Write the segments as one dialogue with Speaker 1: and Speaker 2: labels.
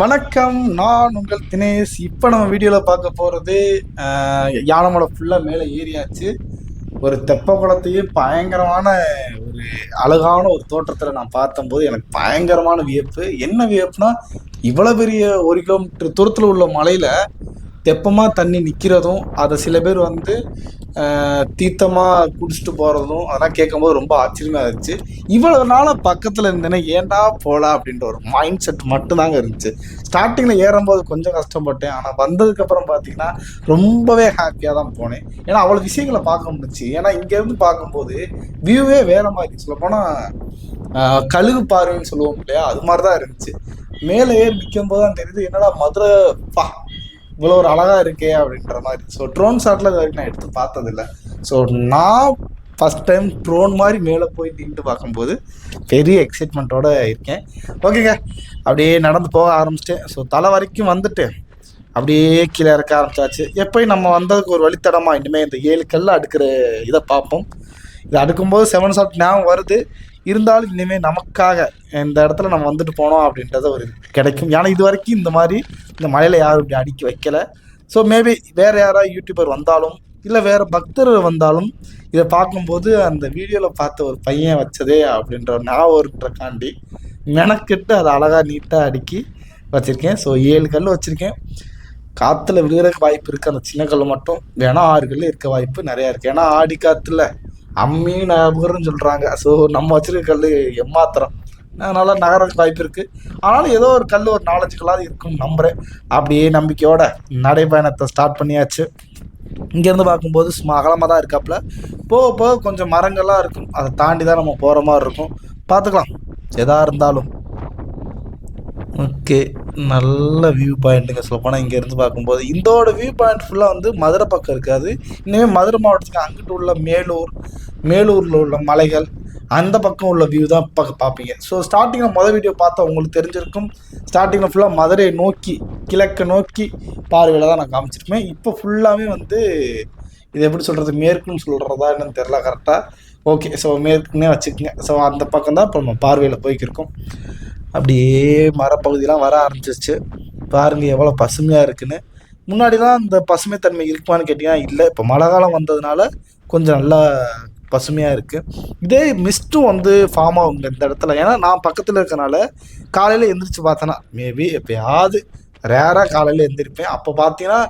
Speaker 1: வணக்கம். நான் உங்கள் தினேஷ். இப்போ நம்ம வீடியோவில் பார்க்க போகிறது யானமலை ஃபுல்லாக மேலே ஏறியாச்சு. ஒரு தெப்ப குளத்தையும் பயங்கரமான ஒரு அழகான ஒரு தோற்றத்தில் நான் பார்த்தம்போது எனக்கு பயங்கரமான வியப்பு. என்ன வியப்புனா இவ்வளோ பெரிய ஒரு கிலோமீட்டர் தூரத்தில் உள்ள மலையில் தெப்பமாக தண்ணி நிற்கிறதும் அதை சில பேர் வந்து தீர்த்தமாக குடிச்சிட்டு போகிறதும் அதெல்லாம் கேட்கும்போது ரொம்ப ஆச்சரியமாக இருந்துச்சு. இவ்வளவு நாளாக பக்கத்தில் இருந்தேன்னா ஏன்டா போகலாம் அப்படின்ற ஒரு மைண்ட் செட் மட்டும்தாங்க இருந்துச்சு. ஸ்டார்டிங்கில் ஏறும்போது கொஞ்சம் கஷ்டப்பட்டேன். ஆனால் வந்ததுக்கப்புறம் பார்த்தீங்கன்னா ரொம்பவே ஹாப்பியாக தான் போனேன். ஏன்னா அவ்வளோ விஷயங்களை பார்க்க முடிஞ்சுச்சு. ஏன்னா இங்கேருந்து பார்க்கும்போது வியூவே வேற மாதிரி. சொல்லப்போனால் கழுகு பார்வைன்னு சொல்லுவோம் இல்லையா? அது மாதிரி தான் இருந்துச்சு. மேலே ஏறி நிற்கும் போது தான் தெரியுது என்னடா மதுரை பா இவ்வளோ ஒரு அழகா இருக்கே அப்படின்ற மாதிரி. ஸோ ட்ரோன் ஷாட்ல இது வரைக்கும் நான் எடுத்து பார்த்ததில்ல. ஸோ நான் ஃபஸ்ட் டைம் ட்ரோன் மாதிரி மேலே போய் நின்று பார்க்கும்போது பெரிய எக்ஸைட்மெண்ட்டோட இருக்கேன். ஓகேங்க அப்படியே நடந்து போக ஆரம்பிச்சிட்டேன். ஸோ தலை வரைக்கும் வந்துட்டு அப்படியே கீழே இறக்க ஆரம்பிச்சாச்சு. எப்போயும் நம்ம வந்ததுக்கு ஒரு வழித்தடமா இனிமேல் இந்த ஏழு கல்ல அடுக்கிற இதை பார்ப்போம். இது அடுக்கும்போது செவன் ஷாட் ஞாபகம் வருது. இருந்தாலும் இனிமேல் நமக்காக இந்த இடத்துல நம்ம வந்துட்டு போனோம் அப்படின்றது ஒரு கிடைக்கும். ஏன்னா இது வரைக்கும் இந்த மாதிரி இந்த மலையில் யாரும் இப்படி அடுக்கி வைக்கல. ஸோ மேபி வேறு யாராவது யூடியூபர் வந்தாலும் இல்லை வேறு பக்தர் வந்தாலும் இதை பார்க்கும்போது அந்த வீடியோவில் பார்த்த ஒரு பையன் வச்சதே அப்படின்ற ஒரு ஞாபகம் இருக்கிறக்காண்டி மெனக்கெட்டு அதை அழகாக நீட்டாக அடுக்கி வச்சுருக்கேன். ஸோ ஏழு கல் வச்சுருக்கேன். காற்றுல விழுகிறக்கு வாய்ப்பு இருக்குது அந்த சின்ன கல் மட்டும். வேணால் ஆறு கல் இருக்க வாய்ப்பு நிறையா இருக்குது ஏன்னா ஆடி காற்றுல அம்மி நபர்னு சொல்கிறாங்க ஸோ நம்ம வச்சிருக்க கல் எம்மாத்திரம். அதனால நகர வாய்ப்பு இருக்குது ஆனாலும் ஏதோ ஒரு கல் ஒரு நாலஞ்சு கல்லாவது இருக்கும்னு நம்புகிறேன் அப்படியே நம்பிக்கையோட நடைப்பயணத்தை ஸ்டார்ட் பண்ணியாச்சு. இங்கேருந்து பார்க்கும்போது சும்மா அகலமாக தான் இருக்காப்புல. போக போக கொஞ்சம் மரங்கள்லாம் இருக்கும். அதை தாண்டி தான் நம்ம போகிற மாதிரி இருக்கும். பார்த்துக்கலாம். எதா இருந்தாலும். ஓகே நல்ல வியூ பாயிண்ட்டுங்க சொல்ல போனால் இங்கேருந்து பார்க்கும்போது. இதோட வியூ பாயிண்ட் ஃபுல்லாக வந்து மதுரை பக்கம் இருக்காது. இனிமேல் மதுரை மாவட்டத்துக்கு அங்கிட்டு உள்ள மேலூர் மேலூரில் உள்ள மலைகள் அந்த பக்கம் உள்ள வியூ தான் பக்க பார்ப்பீங்க. ஸோ ஸ்டார்டிங்கில் மொதல் வீடியோ பார்த்தா உங்களுக்கு தெரிஞ்சிருக்கும். ஸ்டார்டிங்கில் ஃபுல்லாக மதுரையை நோக்கி கிழக்கு நோக்கி பார்வையில் தான் நான் காமிச்சிருப்பேன். இப்போ ஃபுல்லாகவே வந்து இது எப்படி சொல்கிறது மேற்குன்னு சொல்கிறதா என்னன்னு தெரில கரெக்டாக ஓகே ஸோ மேற்குன்னே வச்சுக்கோங்க. ஸோ அந்த பக்கம் தான் இப்போ நம்ம பார்வையில் போய்க்கிருக்கோம். அப்படியே மரப்பகுதியெலாம் வர ஆரம்பிச்சிருச்சு. பாருங்க எவ்வளோ பசுமையாக இருக்குன்னு. முன்னாடிலாம் இந்த பசுமைத்தன்மை இருக்குமான்னு கேட்டிங்கன்னா இல்லை. இப்போ மழை காலம் வந்ததுனால கொஞ்சம் நல்லா பசுமையாக இருக்குது இதே மிஸ்ட்டும் வந்து ஃபார்ம் ஆகுங்க இந்த இடத்துல. ஏன்னா நான் பக்கத்தில் இருக்கனால காலையில் எந்திரிச்சு பார்த்தேன்னா மேபி எப்பயாவது ரேராக காலையில் எந்திரிப்பேன். அப்போ பார்த்தீங்கன்னா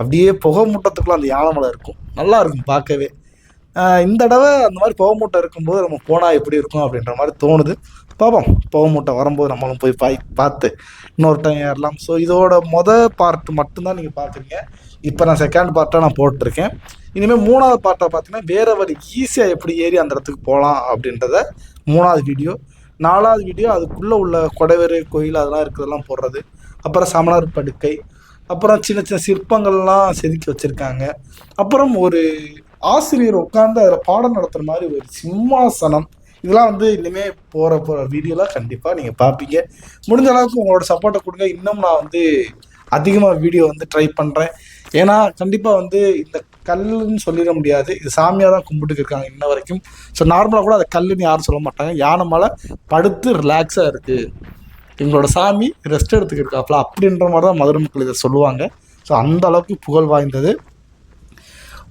Speaker 1: அப்படியே புகை மூட்டத்துக்குள்ள அந்த யானைமலை இருக்கும். நல்லா இருக்கும் பார்க்கவே. இந்த தடவை அந்த மாதிரி புகை மூட்டை இருக்கும்போது நம்ம போனால் எப்படி இருக்கும் அப்படின்ற மாதிரி தோணுது. பார்ப்போம் புகை மூட்டை வரும்போது நம்மளும் போய் பாய் பார்த்து இன்னொரு டைம் ஏறலாம். ஸோ இதோட மொதல் பார்ட் மட்டும்தான் நீங்கள் பார்க்குறீங்க இப்போ நான் செகண்ட் பார்ட்டாக நான் போட்டிருக்கேன். இனிமேல் மூணாவது பார்ட்டை பார்த்தீங்கன்னா வேறு வழி ஈஸியாக எப்படி ஏறி அந்த இடத்துக்கு போகலாம் அப்படின்றத மூணாவது வீடியோ நாலாவது வீடியோ அதுக்குள்ளே உள்ள கொடைவேறு கோயில் அதெல்லாம் இருக்கிறதெல்லாம் போடுறது. அப்புறம் சமணர் படுக்கை. அப்புறம் சின்ன சின்ன சிற்பங்கள்லாம் செதுக்கி வச்சுருக்காங்க. அப்புறம் ஒரு ஆசிரியர் உட்காந்து அதில் பாடம் நடத்துகிற மாதிரி ஒரு சிம்மாசனம். இதெல்லாம் வந்து இனிமே போகிற போகிற வீடியோலாம் கண்டிப்பாக நீங்கள் பார்ப்பீங்க முடிஞ்ச அளவுக்கு உங்களோட சப்போர்ட்டை கொடுங்க. இன்னும் நான் வந்து அதிகமாக வீடியோ வந்து ட்ரை பண்ணுறேன் ஏன்னா கண்டிப்பாக வந்து இந்த கல்லுன்னு சொல்லிட முடியாது. இது சாமியாக தான் கும்பிட்டுக்கு இருக்காங்க இன்ன வரைக்கும். ஸோ நார்மலாக கூட அதை கல்லுன்னு யாரும் சொல்ல மாட்டாங்க. யானை மேலே படுத்து ரிலாக்ஸாக இருக்குது எங்களோட சாமி ரெஸ்ட் எடுத்துக்கிட்டு அப்படின்ற மாதிரி தான் மதுரை மக்கள் இதை சொல்லுவாங்க. ஸோ அந்த அளவுக்கு புகழ் வாய்ந்தது.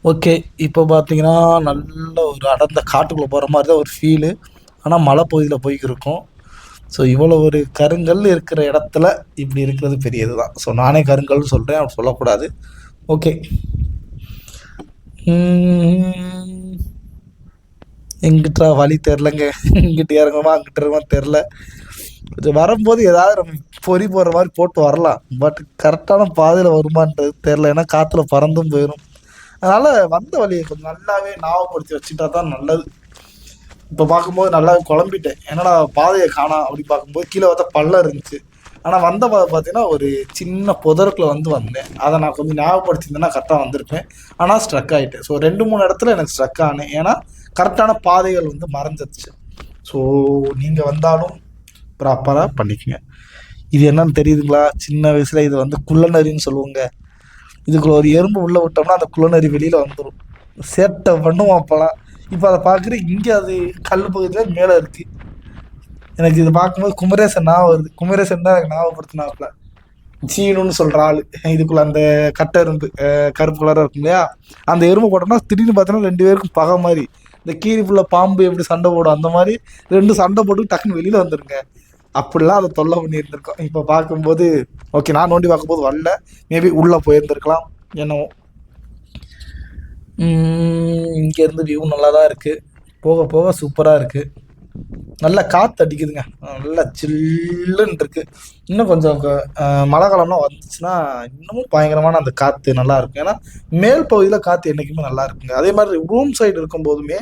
Speaker 1: ஓகே இப்போ பார்த்தீங்கன்னா நல்ல ஒரு அடர்ந்த காட்டுக்குள்ளே போகிற மாதிரி தான் ஒரு ஃபீலு ஆனால் மலைப்பகுதியில் போய்க்கிருக்கோம் ஸோ இவ்வளோ ஒரு கருங்கல் இருக்கிற இடத்துல இப்படி இருக்கிறது பெரியது தான் ஸோ நானே கருங்கல்னு சொல்கிறேன் அப்படி சொல்லக்கூடாது. ஓகே எங்கிட்டா வழி தெரிலங்க இங்கிட்டு இறங்குமா அங்கிட்ட இறங்குமா தெரில கொஞ்சம் வரும்போது ஏதாவது நம்ம பொறி போடுற மாதிரி போட்டு வரலாம். பட் கரெக்டான பாதையில் வருமான்றது தெரில ஏன்னா காற்றுல பறந்தும் போயிடும் அதனால் வந்த வழியை கொஞ்சம் நல்லாவே ஞாபகப்படுத்தி வச்சுட்டா தான் நல்லது. இப்போ பார்க்கும்போது நல்லாவே குழம்பிட்டேன். என்னடா பாதையை காணா அப்படி பார்க்கும்போது கீழே பார்த்தா பள்ளம் இருந்துச்சு. ஆனால் வந்த பார்த்தீங்கன்னா ஒரு சின்ன புதருக்குள்ள வந்து வந்தேன். அதை நான் கொஞ்சம் ஞாபகப்படுத்தியிருந்தேன்னா கரெக்டாக வந்திருப்பேன். ஆனால் ஸ்ட்ரக் ஆகிட்டேன் ஸோ ரெண்டு மூணு இடத்துல எனக்கு ஸ்ட்ரக் ஆனேன். ஏன்னா கரெக்டான பாதைகள் வந்து மறைஞ்சிருச்சு. ஸோ நீங்கள் வந்தாலும் ப்ராப்பராக பண்ணிக்கங்க. இது என்னன்னு தெரியுதுங்களா? சின்ன வயசில் இது வந்து குள்ளநரின்னு சொல்லுவாங்க. இதுக்குள்ள ஒரு எறும்பு உள்ளே விட்டோம்னா அந்த குள்ளநரி வெளியில் வந்துடும் சேட்டை பண்ணுவோம் அப்போலாம். இப்போ அதை பார்க்குற இங்கே அது கல் பகுதியில் மேலே இருக்குது எனக்கு இது பார்க்கும்போது குமரேசன் ஞாபகம் வருது. குமரேசன் தான் எனக்கு ஞாபகப்படுத்தினாப்புல. சீனுன்னு சொல்கிற ஆள். இதுக்குள்ள அந்த கட்டை எறும்பு கருப்பு கலராக இருக்கும் இல்லையா? அந்த எறும்பு போட்டோம்னா திடீர்னு பார்த்தோன்னா ரெண்டு பேருக்கும் பகை மாதிரி. இந்த கீரி புள்ள பாம்பு எப்படி சண்டை போடும் அந்த மாதிரி ரெண்டு சண்டை போட்டு டக்குன்னு வெளியில் வந்துருங்க. அப்படிலாம் அதை தொல்லை பண்ணியிருந்திருக்கோம். இப்போ பார்க்கும்போது ஓகே நான் நோண்டி பார்க்கும்போது வரல. மேபி உள்ளே போயிருந்திருக்கலாம் என்னவோ. இங்கேருந்து வியூ நல்லா தான் இருக்குது போக போக சூப்பராக இருக்குது நல்லா காற்று அடிக்குதுங்க. நல்லா சில்லுன்னு இருக்கு. இன்னும் கொஞ்சம் மழை காலம்லாம் வந்துச்சுன்னா இன்னமும் பயங்கரமான அந்த காற்று நல்லா இருக்கும். ஏன்னா மேல் பகுதியில் காற்று என்றைக்குமே நல்லா இருக்குங்க. அதே மாதிரி ரூம் சைடு இருக்கும்போதுமே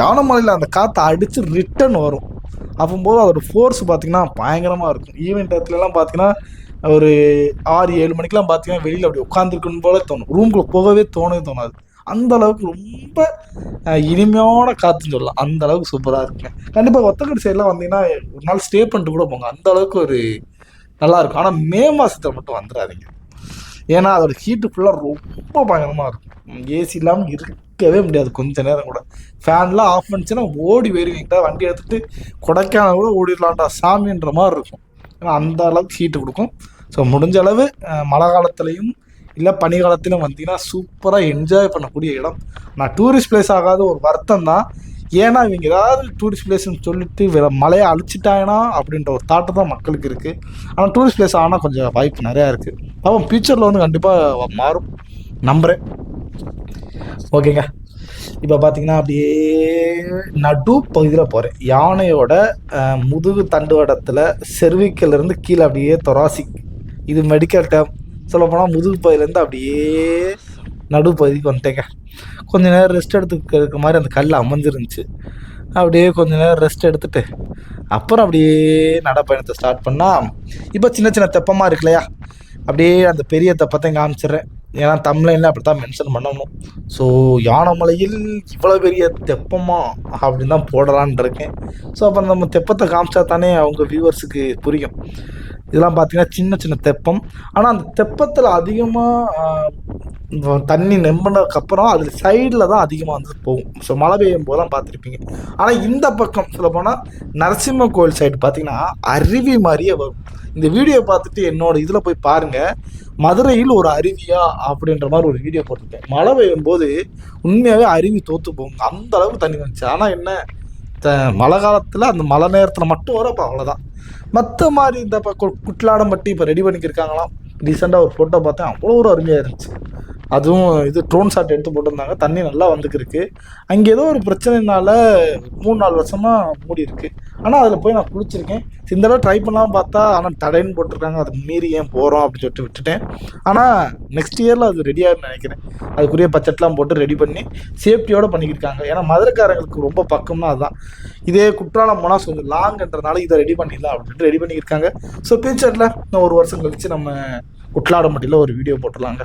Speaker 1: யானைமலையில் அந்த காற்று அடித்து ரிட்டன் வரும். அப்போம்போது அதோட ஃபோர்ஸ் பார்த்திங்கன்னா பயங்கரமாக இருக்கும். ஈவெண்ட் இடத்துலலாம் பார்த்திங்கன்னா ஒரு ஆறு ஏழு மணிக்கெலாம் பார்த்திங்கன்னா வெளியில் அப்படி உட்காந்துருக்கணும் போல தோணும். ரூம்குள்ளே போகவே தோணவே தோணாது. அந்த அளவுக்கு ரொம்ப இனிமையான காற்றுன்னு சொல்லலாம். அந்த அளவுக்கு சூப்பராக இருக்குங்க. கண்டிப்பாக ஒத்தக்கடி சைட்லாம் வந்தீங்கன்னா ஒரு நாள் ஸ்டே பண்ணிட்டு கூட போங்க. அந்த அளவுக்கு ஒரு நல்லா இருக்கும். ஆனால் மே மாதத்தில் மட்டும் வந்துடாதீங்க. ஏன்னா அதோட ஹீட்டு ஃபுல்லாக ரொம்ப பயங்கரமாக இருக்கும். ஏசி இல்லாமல் இருக்கவே முடியாது கொஞ்ச நேரம் கூட. ஃபேன்லாம் ஆஃப் பண்ணிச்சுன்னா ஓடி போயிருவீங்க வண்டி எடுத்துகிட்டு கொடைக்கானல் கூட ஓடிடலாம்டா சாமின்ற மாதிரி இருக்கும். ஏன்னா அந்த அளவுக்கு ஹீட்டு கொடுக்கும். ஸோ முடிஞ்ச அளவு மழை காலத்துலேயும் இல்லை பனி காலத்திலும் வந்தீங்கன்னா சூப்பராக என்ஜாய் பண்ணக்கூடிய இடம். நான் டூரிஸ்ட் பிளேஸ் ஆகாத ஒரு வருத்தம் தான் ஏன்னா இவங்க ஏதாவது டூரிஸ்ட் பிளேஸ்ன்னு சொல்லிட்டு வேற மலையை அழிச்சிட்டாங்கன்னா அப்படின்ற ஒரு தாட்டு தான் மக்களுக்கு இருக்குது ஆனால் டூரிஸ்ட் பிளேஸ் ஆனால் கொஞ்சம் வாய்ப்பு நிறையா இருக்குது அப்போ ஃபியூச்சரில் வந்து கண்டிப்பாக மாறும். நம்புகிறேன் ஓகேங்க. இப்போ பார்த்தீங்கன்னா அப்படியே நடு பகுதியில் போகிறேன் யானையோட முதுகு தண்டுவடத்தில் cervical இருந்து கீழே அப்படியே தொராசிக். இது மெடிக்கல் டேம் சொல்லப்போனால் முதுகு பகுதியிலேருந்து அப்படியே நடு பகுதிக்கு வந்துட்டேங்க. கொஞ்ச நேரம் ரெஸ்ட் எடுத்துக்கிறதுக்கு மாதிரி அந்த கல் அமைஞ்சிருந்துச்சு. அப்படியே கொஞ்ச நேரம் ரெஸ்ட் எடுத்துட்டு அப்புறம் அப்படியே நடைப்பயணத்தை ஸ்டார்ட் பண்ணால் இப்போ சின்ன சின்ன தெப்பமாக இருக்கு இல்லையா? அப்படியே அந்த பெரிய தெப்பத்தை காமிச்சிடுறேன். ஏன்னா தமிழ்ல அப்படி தான் மென்ஷன் பண்ணணும். ஸோ யானைமலையில் இவ்வளோ பெரிய தெப்பமா? அப்படின்னு தான் போடலான்னு இருக்கேன். ஸோ அப்போ நம்ம தெப்பத்தை காமிச்சா தானே அவங்க வியூவர்ஸுக்கு புரியும். இதெல்லாம் பார்த்தீங்கன்னா சின்ன சின்ன தெப்பம். ஆனால் அந்த தெப்பத்தில் அதிகமாக தண்ணி நம்பினதுக்கப்புறம் அதில் சைடில் தான் அதிகமாக வந்து போகும். ஸோ மழை பெய்யும் போதெல்லாம் பார்த்துருப்பீங்க. ஆனால் இந்த பக்கம் சொல்ல போனால் நரசிம்ம கோயில் சைடு பார்த்தீங்கன்னா அருவி மாதிரியே வரும். இந்த வீடியோ பார்த்துட்டு என்னோட இதில் போய் பாருங்கள் மதுரையில் ஒரு அருவியா அப்படின்ற மாதிரி ஒரு வீடியோ போட்டிருக்கேன். மழை பெய்யும் போது உண்மையாகவே அருவி தோற்று போகும். அந்த அளவுக்கு தண்ணி வந்துச்சு. ஆனால் என்ன? த மழை காலத்தில் அந்த மழை நேரத்தில் மட்டும் வரப்போ அவ்வளோதான் மற்ற மாதிரி இந்த பக்கம் குட்லாடம்பட்டி இப்போ ரெடி பண்ணிக்கிருக்காங்களாம். ரீசெண்டாக ஒரு ஃபோட்டோ பார்த்தேன். அவ்வளோ ஒரு அருமையாக இருந்துச்சு. அதுவும் இது ட்ரோன் ஷாட் எடுத்து போட்டிருந்தாங்க. தண்ணி நல்லா வந்துக்கிருக்கு. அங்கே ஏதோ ஒரு பிரச்சனைனால மூணு நாலு வருஷமாக மூடி இருக்கு. ஆனால் அதில் போய் நான் குளிச்சிருக்கேன். இந்த தடவை ட்ரை பண்ணலாம் பார்த்தா ஆனால் தடைன்னு போட்டிருக்காங்க. அது மீறி ஏன் போகிறோம் அப்படின்னு சொல்லிட்டு விட்டுட்டேன். ஆனால் நெக்ஸ்ட் இயரில் அது ரெடியாகும்னு நினைக்கிறேன். அதுக்குரிய பட்ஜெட்லாம் போட்டு ரெடி பண்ணி சேஃப்டியோடு பண்ணிக்கிருக்காங்க ஏன்னா மதுரைக்காரங்களுக்கு ரொம்ப பக்கம்னா அதுதான் இதே குற்றாலம் போனால் கொஞ்சம் லாங்ன்றதுனால இதை ரெடி பண்ணிடலாம் அப்படின்ட்டு ரெடி பண்ணியிருக்காங்க ஸோ ஃபியூச்சரில் இன்னும் ஒரு வருஷம் கழிச்சு நம்ம குட்லாடம்பட்டியில் ஒரு வீடியோ போட்டுடலாங்க.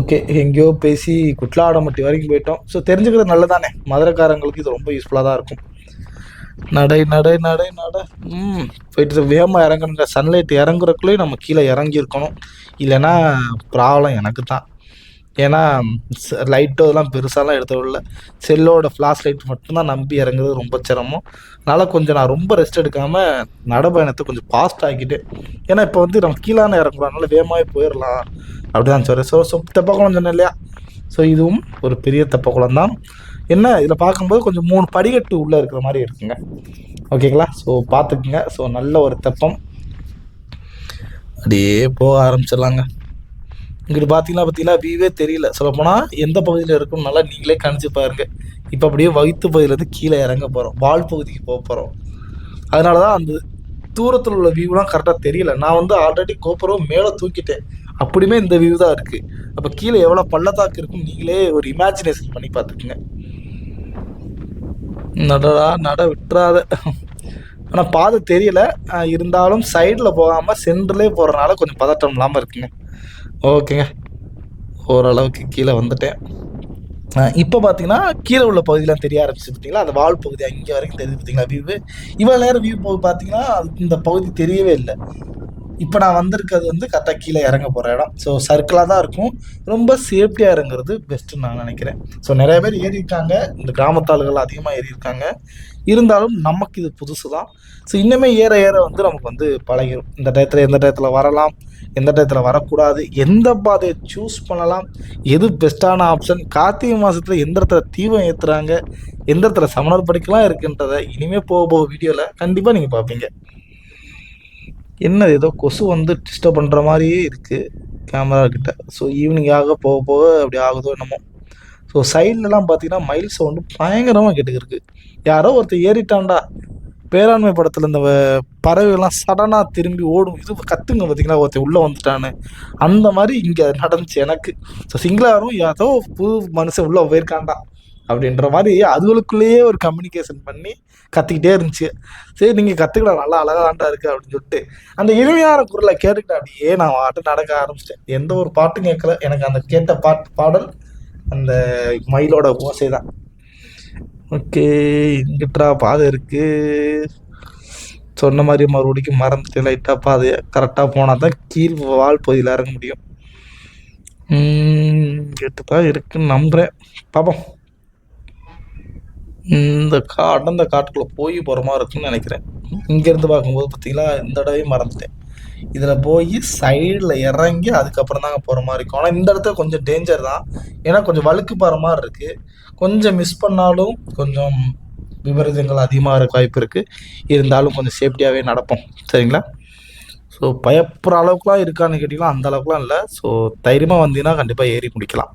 Speaker 1: ஓகே எங்கேயோ பேசி குட்லாடம்பட்டி வரைக்கும் போயிட்டோம். ஸோ தெரிஞ்சுக்கிறது நல்லதானே? மதுரைக்காரங்களுக்கு இது ரொம்ப யூஸ்ஃபுல்லாக தான் இருக்கும். நடை நடை நடை நடை. ம் போயிட்டு வேகமாக இறங்கணுங்க. சன்லைட் இறங்குறக்குள்ளேயும் நம்ம கீழே இறங்கியிருக்கணும். இல்லைன்னா ப்ராப்ளம் எனக்கு தான். ஏன்னா லைட்டோ இதெல்லாம் பெருசாலாம் எடுத்த விடல. செல்லோட ஃப்ளாஷ் லைட் மட்டும்தான் நம்பி இறங்குறது ரொம்ப சிரமம். அதனால் கொஞ்சம் நான் ரொம்ப ரெஸ்ட் எடுக்காமல் நடைப்பயணத்தை கொஞ்சம் ஃபாஸ்ட் ஆக்கிட்டேன். ஏன்னா இப்போ வந்து நம்ம கீழான இறங்குறோம் அதனால வேகமாகவே போயிடலாம் அப்படிதான் சொல்கிறேன் ஸோ ஸோ தெப்பக்குளம் சொன்னேன் இல்லையா? ஸோ இதுவும் ஒரு பெரிய தெப்பக்குளம் தான். என்ன இதில் பார்க்கும்போது கொஞ்சம் மூணு படிக்கட்டு உள்ளே இருக்கிற மாதிரி இருக்குங்க. ஓகேங்களா? ஸோ பார்த்துக்குங்க. ஸோ நல்ல ஒரு தெப்பம். அப்படியே போக ஆரம்பிச்சிடலாங்க. இங்கிட்டு பார்த்தீங்கன்னா பார்த்தீங்கன்னா வியூவே தெரியல. சொல்லப்போனால் எந்த பகுதியில் இருக்கும் நல்லா நீங்களே கணிச்சு பாருங்க. இப்போ அப்படியே வயிற்று பகுதியிலேருந்து கீழே இறங்க போகிறோம் வால் பகுதிக்கு போக போகிறோம் அதனால தான் அந்த தூரத்தில் உள்ள வியூலாம் கரெக்டாக தெரியல. நான் வந்து ஆல்ரெடி கோபுரம் மேலே தூக்கிட்டேன். அப்படியுமே இந்த வியூ தான் இருக்குது அப்போ கீழே எவ்வளோ பள்ளத்தாக்கு இருக்கும் நீங்களே ஒரு இமேஜினேஷன் பண்ணி பார்த்துக்குங்க. நடடா நட விட்டுறாத. ஆனால் பாதை தெரியல. இருந்தாலும் சைடில் போகாமல் சென்டர்லேயே போகிறனால கொஞ்சம் பதட்டம் இல்லாமல் இருக்குங்க. ஓகேங்க. ஓரளவுக்கு கீழே வந்துட்டேன். இப்போ பார்த்தீங்கன்னா கீழே உள்ள பகுதியெலாம் தெரிய ஆரம்பிச்சு பார்த்தீங்களா அந்த வால் பகுதி அங்கே வரைக்கும் தெரியுது பார்த்தீங்களா வியூவு இவ்வளோ நேரம் வியூ போய் பார்த்தீங்கன்னா அது இந்த பகுதி தெரியவே இல்லை. இப்போ நான் வந்திருக்கிறது வந்து கரெக்டாக கீழே இறங்க போகிற இடம். ஸோ சர்க்கிளாக தான் இருக்கும். ரொம்ப சேஃப்டியாக இறங்குறது பெஸ்ட்டுன்னு நான் நினைக்கிறேன். ஸோ நிறைய பேர் ஏறி இருக்காங்க. இந்த கிராமத்தாளுகள் அதிகமாக ஏறி இருக்காங்க. இருந்தாலும் நமக்கு இது புதுசு தான் ஸோ இன்னுமே ஏற ஏற வந்து நமக்கு வந்து பழகிடும் இந்த டயத்தில் எந்த டயத்தில் வரலாம். எந்த டயத்தில் வரக்கூடாது. எந்த பாதையை சூஸ் பண்ணலாம். எது பெஸ்ட்டான ஆப்ஷன் கார்த்திகை மாதத்தில் எந்த இடத்துல தீபம் ஏற்றுறாங்க எந்த இடத்துல சமணர் படிக்கலாம் இருக்குன்றதை இனிமேல் போக போக வீடியோவில் கண்டிப்பாக நீங்கள் பார்ப்பீங்க. என்ன ஏதோ கொசு வந்து டிஸ்டர்ப் பண்ணுற மாதிரியே இருக்குது கேமரா கிட்ட. ஸோ ஈவினிங் ஆக போக போக அப்படி ஆகுதோ என்னமோ. ஸோ சைட்லலாம் பார்த்தீங்கன்னா மயில் சவுண்டு பயங்கரமாக கேட்டுக்கிருக்கு. யாரோ ஒருத்தர் ஏறிட்டான்டா. பேராண்மை படத்தில் இந்த வ- பறவைகள்லாம் சடனாக திரும்பி ஓடும். இது கத்துங்க பார்த்தீங்களா ஒருத்தன் உள்ளே வந்துட்டான்னு. அந்த மாதிரி இங்கே நடந்துச்சு எனக்கு. ஸோ சிங்களாரும் ஏதோ புது மனுஷன் உள்ளே போயிருக்கான்டா. அப்படின்ற மாதிரி அதுகளுக்குள்ளேயே ஒரு கம்யூனிகேஷன் பண்ணி கத்திக்கிட்டே இருந்துச்சு. சரி நீங்கள் கற்றுக்கலாம் நல்லா அழகாண்டா இருக்கு அப்படின்னு சொல்லிட்டு அந்த இனிமையான குரலை கேட்டுக்கிட்டேன் அப்படியே நான் பாட்டு நடக்க ஆரம்பிச்சிட்டேன். எந்த ஒரு பாட்டும் கேட்கல. எனக்கு அந்த கேட்ட பாட்டு பாடல் அந்த மயிலோட ஓசை தான். ஓகே இங்கிட்டா பாதை இருக்கு. சொன்ன மாதிரி மறுபடிக்கும் மறந்துட்டு லைட்டாக பாதையை கரெக்டாக போனால் தான் கீழ் வால் பகுதியில் இறங்க முடியும். கேட்டு தான் இருக்குன்னு நம்புகிறேன் பார்ப்போம் இந்த கா அடர்ந்த காட்டுக்குள்ளே போய் போகிற மாதிரி இருக்குன்னு நினைக்கிறேன். இங்கேருந்து பார்க்கும்போது பார்த்தீங்களா இந்த இடவே மறந்துட்டேன். இதில் போய் சைடில் இறங்கி அதுக்கப்புறம் தாங்க போகிற மாதிரி இருக்கும். ஆனால் இந்த இடத்துல கொஞ்சம் டேஞ்சர் தான். ஏன்னா கொஞ்சம் வழுக்கு போகிற மாதிரி இருக்குது கொஞ்சம் மிஸ் பண்ணாலும் கொஞ்சம் விபரீதங்கள் அதிகமாக இருக்க வாய்ப்பு இருக்குது இருந்தாலும் கொஞ்சம் சேஃப்டியாகவே நடப்போம். சரிங்களா? ஸோ பயப்படுற அளவுக்குலாம் இருக்கான்னு கேட்டிங்கன்னா அந்த அளவுக்குலாம் இல்லை. ஸோ தைரியமாக வந்தீங்கன்னா கண்டிப்பாக ஏறி முடிக்கலாம்.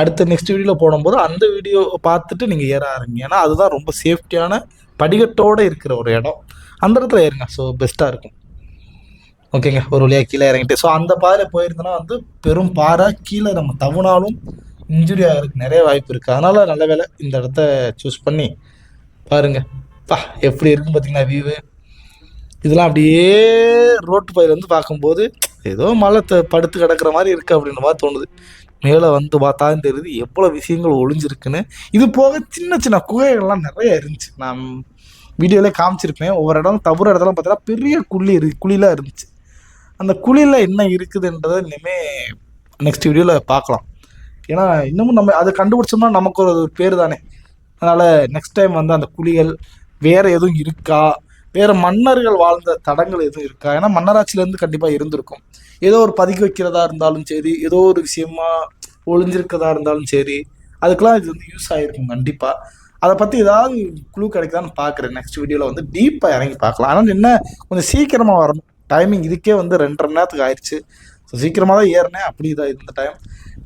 Speaker 1: அடுத்த நெக்ஸ்ட் வீடியோவில் போடும்போது அந்த வீடியோ பார்த்துட்டு நீங்கள் ஏற ஆரம்பிங்க. ஏன்னா அதுதான் ரொம்ப சேஃப்டியான படிக்கட்டோடு இருக்கிற ஒரு இடம். அந்த இடத்துல ஏறுங்க. ஸோ பெஸ்ட்டாக இருக்கும். ஓகேங்க ஒரு வழியாக கீழே இறங்கிட்டு. ஸோ அந்த பாறையில் போயிருந்தோன்னா வந்து பெரும் பாறை. கீழே நம்ம தவணாலும் இன்ஜுரி ஆகிறதுக்கு நிறைய வாய்ப்பு இருக்குது அதனால் நல்ல வேலை இந்த இடத்த சூஸ் பண்ணி பாருங்க. பா எப்படி இருக்குன்னு பார்த்தீங்களா வியூவு இதெல்லாம் அப்படியே ரோட்டு பயிர் வந்து பார்க்கும்போது ஏதோ மலை படுத்து கிடக்கிற மாதிரி இருக்குது அப்படின்ற மாதிரி தோணுது. மேலே வந்து பார்த்தா தெரியுது எவ்வளோ விஷயங்கள் ஒளிஞ்சிருக்குன்னு. இது போக சின்ன சின்ன குகைகள்லாம் நிறைய இருந்துச்சு. நான் வீடியோவிலே காமிச்சிருப்பேன். ஒவ்வொரு இடம் தவறு இடத்துல பார்த்தீங்கன்னா பெரிய குழி இரு குழிலாம் இருந்துச்சு. அந்த குழியில் என்ன இருக்குதுன்றதை இனிமே நெக்ஸ்ட் வீடியோவில் பார்க்கலாம். ஏன்னா இன்னமும் நம்ம அதை கண்டுபிடிச்சோம்னா நமக்கு ஒரு பேர் தானே. அதனால் நெக்ஸ்ட் டைம் வந்து அந்த குழிகள் வேறு எதுவும் இருக்கா? வேறு மன்னர்கள் வாழ்ந்த தடங்கள் எதுவும் இருக்கா? ஏன்னா மன்னராட்சியிலேருந்து கண்டிப்பாக இருந்திருக்கும். ஏதோ ஒரு பதுக்கி வைக்கிறதா இருந்தாலும் சரி ஏதோ ஒரு விஷயமா ஒளிஞ்சிருக்கிறதா இருந்தாலும் சரி அதுக்கெல்லாம் இது வந்து யூஸ் ஆகிருக்கும் கண்டிப்பாக அதை பற்றி ஏதாவது குழு கிடைக்குதான்னு பார்க்குறேன் நெக்ஸ்ட் வீடியோவில் வந்து டீப்பாக இறங்கி பார்க்கலாம் ஆனால் என்ன கொஞ்சம் சீக்கிரமாக வரணும். டைமிங் இதுக்கே வந்து ரெண்டரை மணி நேரத்துக்கு ஆயிடுச்சு ஸோ சீக்கிரமாக தான் ஏறினேன். அப்படி தான் இந்த டைம்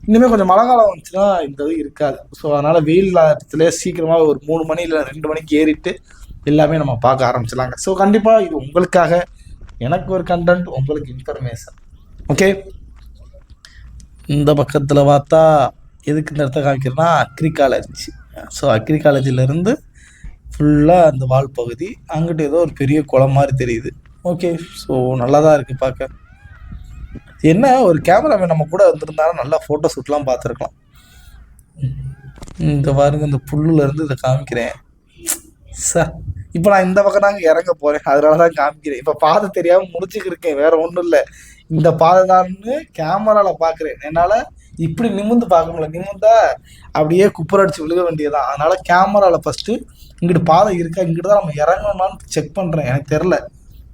Speaker 1: இனிமேல் கொஞ்சம் மழை காலம் வந்துச்சுன்னா இந்த இது இருக்காது. ஸோ அதனால் வெயில் நேரத்துல சீக்கிரமாக ஒரு மூணு மணி இல்லை ரெண்டு மணிக்கு ஏறிட்டு எல்லாமே நம்ம பார்க்க ஆரம்பிச்சிடலாங்க. ஸோ கண்டிப்பாக இது உங்களுக்காக. எனக்கு ஒரு கண்டென்ட் உங்களுக்கு இன்ஃபர்மேஷன் ஓகே? இந்த பக்கத்தில் பார்த்தா எதுக்கு இந்த இடத்த காமிக்கிறேன்னா அக்ரி காலேஜ் ஸோ அக்ரி காலேஜிலேருந்து ஃபுல்லாக அந்த வால் பகுதி அங்கிட்ட ஏதோ ஒரு பெரிய குளம் மாதிரி தெரியுது. ஓகே ஸோ நல்லா தான் இருக்குது பார்க்க. என்ன ஒரு கேமராமேன் நம்ம கூட வந்திருந்தாலும் நல்லா ஃபோட்டோ ஷூட்லாம் பார்த்துருக்கலாம். இந்த பாருங்க இந்த புல்லுலேருந்து இதை காமிக்கிறேன். ச இப்போ நான் இந்த பக்கம் தாங்க இறங்க போகிறேன் அதனால தான் காமிக்கிறேன். இப்போ பார்த்து தெரியாமல் முடிச்சுக்கிருக்கேன். வேறு ஒன்றும் இல்லை. இந்த பாதை தான்னு கேமராவில் பார்க்குறேன் என்னால் இப்படி நிமிந்து பார்க்க முடியல. நிமிந்தா அப்படியே குப்புரடிச்சு விழுக வேண்டியதுதான். அதனால கேமரால ஃபஸ்ட்டு இங்கிட்டு பாதை இருக்கா? இங்கிட்டு தான் நம்ம இறங்கணுமான்னு செக் பண்ணுறேன் எனக்கு தெரில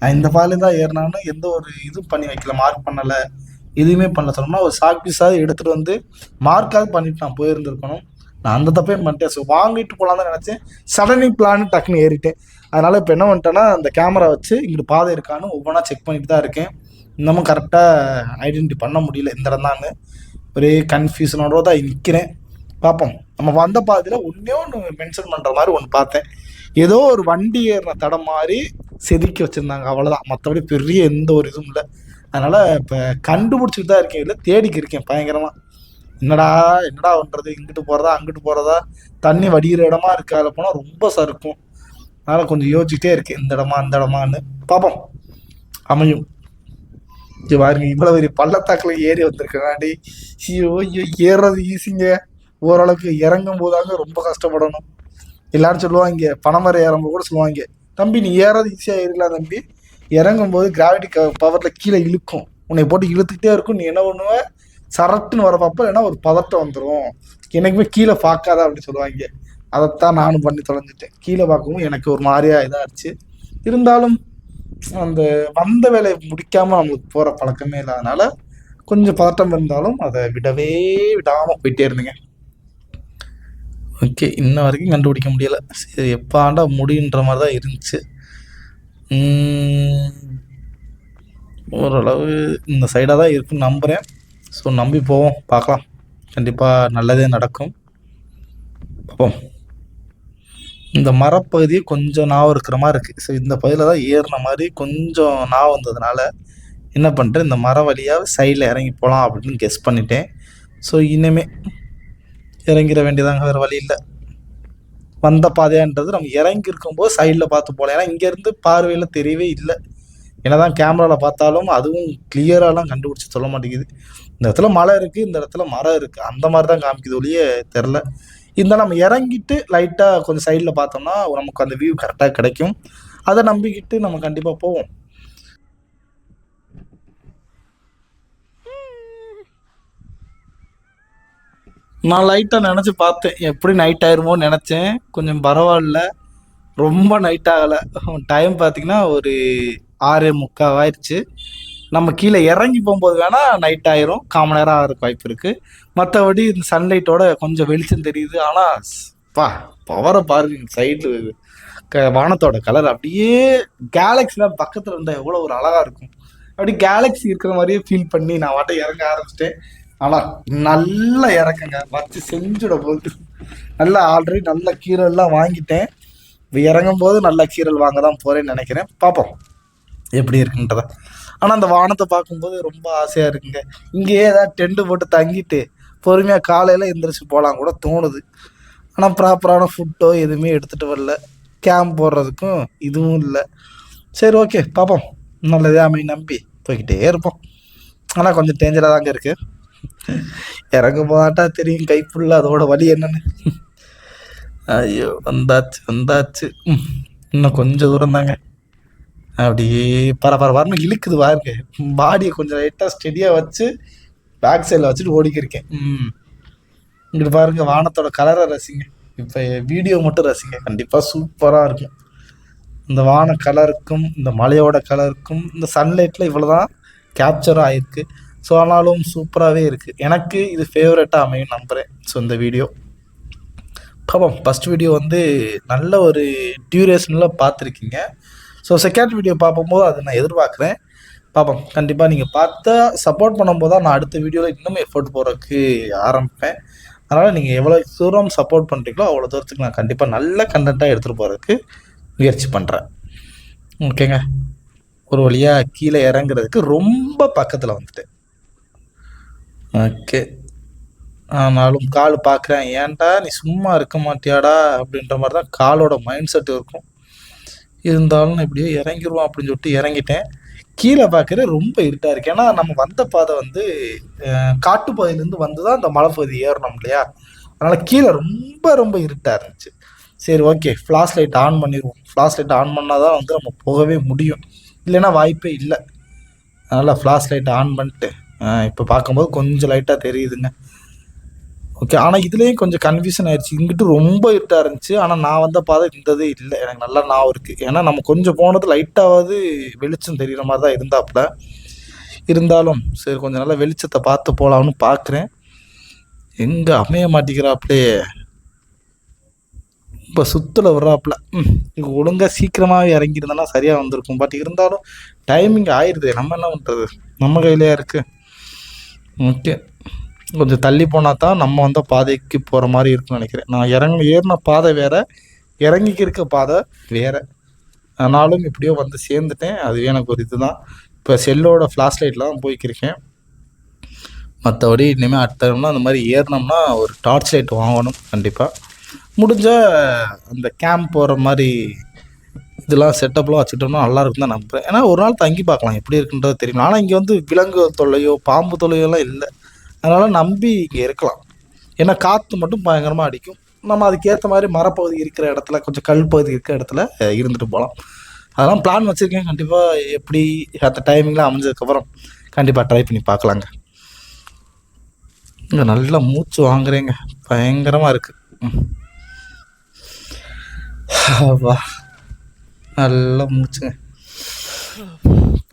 Speaker 1: நான் இந்த பாதையில தான் ஏறினான்னு எந்த ஒரு இதுவும் பண்ணி வைக்கல. மார்க் பண்ணலை. எதுவுமே பண்ணல. சொன்னோம்னா ஒரு சாக் பீஸாவது எடுத்துகிட்டு வந்து மார்க்காவது பண்ணிட்டு நான் போயிருந்திருக்கணும். நான் அந்த தப்பையும் பண்ணிட்டேன். ஸோ வாங்கிட்டு போகலாம் தான் நினச்சேன். சடனி பிளான் டக்குன்னு ஏறிட்டேன். அதனால இப்போ என்ன பண்ணிட்டேன்னா அந்த கேமரா வச்சு இங்கிட்டு பாதை இருக்கான்னு ஒவ்வொன்றா செக் பண்ணிட்டு தான் இருக்கேன். இன்னமும் கரெக்டாக ஐடென்டி பண்ண முடியல இந்த இடம் தான் ஒரே கன்ஃபியூஷனோட தான் நிற்கிறேன் பார்ப்போம். நம்ம வந்த பாதையில் ஒன்றே ஒன்று மென்ஷன் பண்ணுற மாதிரி ஒன்று பார்த்தேன். ஏதோ ஒரு வண்டி ஏறின தடம் மாதிரி செதுக்கி வச்சுருந்தாங்க. அவ்வளோதான் மற்றபடி பெரிய எந்த ஒரு இதுவும் இல்லை. அதனால் இப்போ கண்டுபிடிச்சிட்டு தான் இருக்கேன். இல்லை தேடிக்கு இருக்கேன் பயங்கரமாக என்னடா என்னடா பண்ணுறது இங்கிட்டு போகிறதா அங்கிட்டு போகிறதா தண்ணி வடிகிற இடமா இருக்காது அதில் போனால் ரொம்ப சறுக்கும். அதனால் கொஞ்சம் யோசிச்சுட்டே இருக்கேன். இந்த இடமா அந்த இடமான்னு. பார்ப்போம். அமையும். இங்கே பாருங்க இவ்வளோ பெரிய பள்ளத்தாக்கில் ஏறி வந்திருக்கேன் ஐயோ ஐயோ ஏறுறது ஈஸிங்க ஓரளவுக்கு இறங்கும் போதாங்க ரொம்ப கஷ்டப்படணும். எல்லாரும் சொல்லுவாங்க பனைமரம் ஏறும்போது கூட சொல்லுவாங்க தம்பி நீ ஏறது ஈஸியாக ஏறிடலாம் தம்பி. இறங்கும்போது கிராவிட்டி பவரில் கீழே இழுக்கும். உன்னை போட்டு இழுத்துக்கிட்டே இருக்கும். நீ என்ன பண்ணுவ? சரட்டுன்னு வர பார்ப்ப ஏன்னா ஒரு பதட்டம் வந்துடும் எனக்குமே கீழே பார்க்காத அப்படின்னு சொல்லுவாங்க. அதைத்தான் நானும் பண்ணி தொலைஞ்சிட்டேன். கீழே பார்க்கவும் எனக்கு ஒரு மாதிரியா இதாகிடுச்சு இருந்தாலும் அந்த வந்த வேலையை முடிக்காம நம்மளுக்கு போற பழக்கமே இல்லாதனால கொஞ்சம் பதட்டம் இருந்தாலும் அதை விடவே விடாம போயிட்டே இருந்தீங்க. ஓகே இன்ன வரைக்கும் கண்டுபிடிக்க முடியலை. சரி எப்போ ஆண்டா முடியுன்ற மாதிரி தான் இருந்துச்சு. ஓரளவு இந்த சைடாக தான் இருக்குன்னு நம்புகிறேன் ஸோ நம்பி போவோம் பார்க்கலாம். கண்டிப்பாக நல்லதே நடக்கும். பார்ப்போம். இந்த மரப்பகுதி கொஞ்சம் நாவு இருக்கிற மாதிரி இருக்குது ஸோ இந்த பகுதியில் தான் ஏறின மாதிரி கொஞ்சம் நாவு வந்ததுனால என்ன பண்ணுறேன் இந்த மர வழியாக சைடில் இறங்கி போகலாம் அப்படின்னு கெஸ் பண்ணிட்டேன். ஸோ இனிமே இறங்கிட வேண்டியதாங்க வேறு வழி இல்லை. வந்த பாதையான்றது நம்ம இறங்கி இருக்கும்போது சைடில் பார்த்து போகலாம் ஏன்னா இங்கேருந்து பார்வையில் தெரியவே இல்லை. என்ன தான் கேமராவில் பார்த்தாலும் அதுவும் கிளியராலாம் கண்டுபிடிச்சி சொல்ல மாட்டேங்குது. இந்த இடத்துல மழை இருக்குது இந்த இடத்துல மரம் இருக்குது அந்த மாதிரி தான் காமிக்குது ஒழிய தெரில இந்த நம்ம இறங்கிட்டு லைட்டாக கொஞ்சம் சைடில் பார்த்தோம்னா நமக்கு அந்த வியூ கரெக்டாக கிடைக்கும். அதை நம்பிக்கிட்டு நம்ம கண்டிப்பாக போவோம். நான் லைட்டாக நினச்சி பார்த்தேன். எப்படி நைட் ஆயிருமோ நினச்சேன். கொஞ்சம் பரவாயில்ல. ரொம்ப நைட் ஆகலை. டைம் பார்த்தீங்கன்னா ஒரு ஆறு முக்கால் ஆயிடுச்சு நம்ம கீழே இறங்கி போகும்போது வேணால் நைட் ஆயிரும். காமன் நேரம் ஆகிறதுக்கு வாய்ப்பு இருக்குது மற்றபடி இந்த சன்லைட்டோட கொஞ்சம் வெளிச்சம் தெரியுது. ஆனால் பா பவரை பாருங்க சைடு க வானத்தோட கலர் அப்படியே கேலக்ஸிலாம் பக்கத்தில் இருந்தால் எவ்வளோ ஒரு அழகாக இருக்கும். அப்படி கேலக்ஸி இருக்கிற மாதிரியே ஃபீல் பண்ணி நான் வாட்டை இறங்க ஆரம்பிச்சிட்டேன். ஆனால் நல்லா இறக்குங்க. வச்சு செஞ்சுட போகுது நல்லா ஆல்ரெடி நல்ல கீரல்லாம் வாங்கிட்டேன். இறங்கும் போது நல்ல கீரல் வாங்க தான் போகிறேன்னு நினைக்கிறேன். பார்ப்போம் எப்படி இருக்குன்றத. ஆனால் அந்த வானத்தை பார்க்கும்போது ரொம்ப ஆசையாக இருக்குங்க. இங்கேயே ஏதாவது டென்ட் போட்டு தங்கிட்டு பொறுமையாக காலையில் எந்திரிச்சு போகலாம் கூட தோணுது. ஆனால் ப்ராப்பரான ஃபுட்டோ எதுவுமே எடுத்துகிட்டு வரல. கேம்ப் போடுறதுக்கும் இதுவும் இல்லை. சரி ஓகே பார்ப்போம். நல்லதே அமை நம்பி போய்கிட்டே இருப்போம். ஆனால் கொஞ்சம் டேஞ்சராக தாங்க இருக்குது இறங்க போதாட்டா தெரியும் கை ஃபுல்லாக அதோட வலி என்னன்னு. ஐயோ வந்தாச்சு வந்தாச்சு. ம், இன்னும் கொஞ்சம் தூரம் தாங்க. அப்படியே பரபரன்னு இழுக்குது பாருங்க. பாடியை கொஞ்சம் லைட்டாக ஸ்டெடியாக வச்சு பேக் சைடில் வச்சுட்டு ஓடிக்கிருக்கேன். ம். இங்கிட்டு பாருங்க வானத்தோட கலரை ரசிங்க. இப்போ வீடியோ மட்டும் ரசிங்க. கண்டிப்பாக சூப்பராக இருக்கும். இந்த வான கலருக்கும் இந்த மலையோட கலருக்கும் இந்த சன்லைட்டில் இவ்வளோ தான் கேப்சர் ஆகிருக்கு ஸோ ஆனாலும் சூப்பராகவே இருக்குது எனக்கு இது ஃபேவரட்டாக அமையும் நம்புகிறேன் ஸோ இந்த வீடியோ பாப்போம். ஃபஸ்ட் வீடியோ வந்து நல்ல ஒரு டியூரேஷனில் பார்த்துருக்கீங்க. ஸோ செகண்ட் வீடியோ பார்க்கும்போது அதை நான் எதிர்பார்க்குறேன். பார்ப்போம். கண்டிப்பாக நீங்கள் பார்த்தா சப்போர்ட் பண்ணும்போது தான் நான் அடுத்த வீடியோவில் இன்னும் எஃபோர்ட் போடுறதுக்கு ஆரம்பிப்பேன். அதனால் நீங்கள் எவ்வளோ தூரம் சப்போர்ட் பண்ணுறீங்களோ அவ்வளோ தூரத்துக்கு நான் கண்டிப்பாக நல்ல கண்டென்ட்டாக எடுத்துகிட்டு போகிறதுக்கு முயற்சி பண்ணுறேன் ஓகேங்க ஒரு வழியாக கீழே இறங்குறதுக்கு ரொம்ப பக்கத்தில் வந்துட்டேன். ஓகே ஆனாலும் கால் பார்க்குறேன். ஏன்டா நீ சும்மா இருக்க மாட்டியாடா அப்படின்ற மாதிரி தான் காலோட மைண்ட் செட் இருக்கும். இருந்தாலும் நான் இறங்கிடுவோம் அப்படின்னு சொல்லிட்டு இறங்கிட்டேன். கீழே பார்க்குற ரொம்ப இருட்டாக இருக்கு. ஏன்னா நம்ம வந்த பாதை வந்து காட்டுப்பகுதியிலேருந்து வந்து தான் அந்த மலைப்பகுதி ஏறணும் இல்லையா? அதனால் கீழே ரொம்ப ரொம்ப இருட்டாக இருந்துச்சு. சரி ஓகே. ஃப்ளாஷ் லைட் ஆன் பண்ணிடுவோம் ஃப்ளாஷ் லைட் ஆன் பண்ணால் தான் வந்து நம்ம போகவே முடியும். இல்லைன்னா வாய்ப்பே இல்லை. அதனால் ஃப்ளாஷ் லைட் ஆன் பண்ணிட்டு இப்போ பார்க்கும்போது கொஞ்சம் லைட்டாக தெரியுதுங்க. ஓகே ஆனால் இதுலேயும் கொஞ்சம் கன்ஃபியூஷன் ஆயிடுச்சு இங்கிட்டு ரொம்ப இருட்டாக இருந்துச்சு. ஆனால் நான் வந்த பாதை இருந்ததே இல்லை. எனக்கு நல்லா ஞாபகம் இருக்குது ஏன்னா நம்ம கொஞ்சம் போனது லைட்டாவது வெளிச்சம் தெரியுற மாதிரி தான் இருந்தாப்புல. இருந்தாலும் சரி கொஞ்சம் நல்லா வெளிச்சத்தை பார்த்து போகலாம்னு பார்க்குறேன் எங்கே அமைய மாட்டேங்கிறாப்லே இப்போ சுத்தில் வர்றாப்புல இங்கே ஒழுங்காக சீக்கிரமாகவே இறங்கியிருந்தேன்னா சரியாக வந்திருக்கும். பட் இருந்தாலும் டைமிங் ஆயிடுது நம்ம என்ன பண்ணுறது நம்ம கையிலையாக இருக்குது ஓகே கொஞ்சம் தள்ளி போனால் தான் நம்ம வந்த பாதைக்கு போகிற மாதிரி இருக்கும்னு நினைக்கிறேன். நான் இறங்க ஏறின பாதை வேறு இறங்கிக்கு இருக்க பாதை வேற. ஆனாலும் இப்படியோ வந்து சேர்ந்துட்டேன். அதுவே எனக்கு ஒரு இதுதான். இப்போ செல்லோட ஃப்ளாஷ் லைட்டில் தான் போய்க்கிருக்கேன். மற்றபடி இனிமேல் அடுத்த அந்த மாதிரி ஏறினோம்னா ஒரு டார்ச் லைட் வாங்கணும் கண்டிப்பாக முடிஞ்சால் அந்த கேம்ப் போகிற மாதிரி இதெல்லாம் செட்டப்லாம் வச்சுட்டோம்னா நல்லா இருக்கும் தான் நம்புகிறேன் ஏன்னா ஒரு நாள் தங்கி பார்க்கலாம். எப்படி இருக்குன்றது தெரியும் ஆனால் இங்கே வந்து விலங்கு தொல்லையோ பாம்பு தொல்லையோலாம் இல்லை. அதனால் நம்பி இங்கே இருக்கலாம். ஏன்னா காற்று மட்டும் பயங்கரமாக அடிக்கும். நம்ம அதுக்கேற்ற மாதிரி மரப்பகுதி இருக்கிற இடத்துல கொஞ்சம் கல் பகுதி இருக்கிற இடத்துல இருந்துட்டு போகலாம். அதெல்லாம் பிளான் வச்சுருக்கேன். கண்டிப்பாக எப்படி அந்த டைமிங்கில் அமைஞ்சதுக்கப்புறம் கண்டிப்பாக ட்ரை பண்ணி பார்க்கலாங்க. இங்கே நல்லா மூச்சு வாங்குறேங்க. பயங்கரமாக இருக்குது வா. நல்லா மூச்சுங்க.